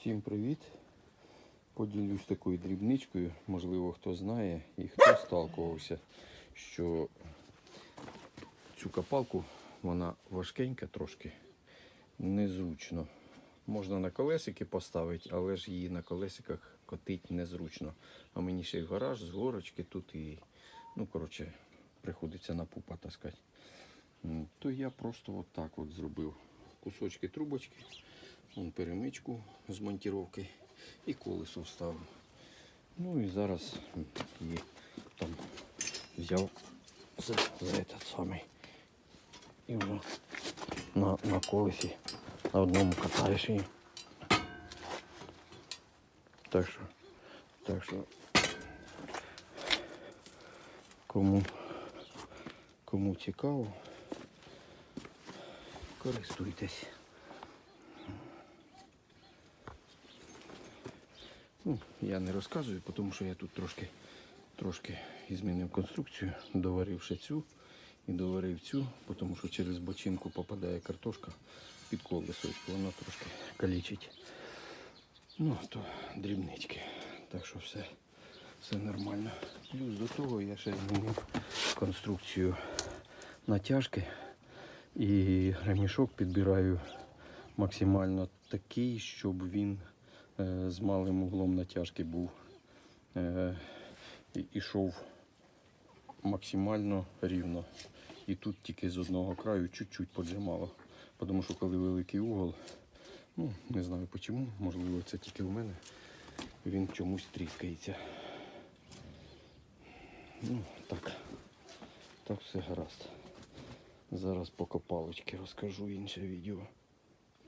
Всім привіт! Поділюсь такою дрібничкою, можливо, хто знає і хто сталкувався, що цю копалку вона важкенька трошки, незручно. Можна на колесики поставити, але ж її на колесиках котить незручно. А мені ще й гараж з горочки тут і, ну, коротше, приходиться на пупа таскати. То я просто от так от зробив кусочки трубочки. Вон перемичку з монтіровки і колесо вставив. Ну і зараз її там взяв за, за этот самий. І вже на, на колесі на одному катаєш її. Так що, так що кому, кому цікаво, користуйтесь. Ну, я не розказую, тому що я тут трошки, трошки змінив конструкцію, доварив ще цю і доварив цю, тому що через бочинку попадає картошка під колесочку, вона трошки калічить. Ну, то дрібнички. Так що все, все нормально. Плюс до того я ще змінив конструкцію натяжки і ремішок підбираю максимально такий, щоб він з малим углом натяжки був. Е, ішов максимально рівно. І тут тільки з одного краю чуть-чуть поджимало. Тому що коли великий угол, ну не знаю чому, можливо це тільки у мене, він чомусь тріскається. Ну, так. Так все гаразд. Зараз по копалочці розкажу інше відео.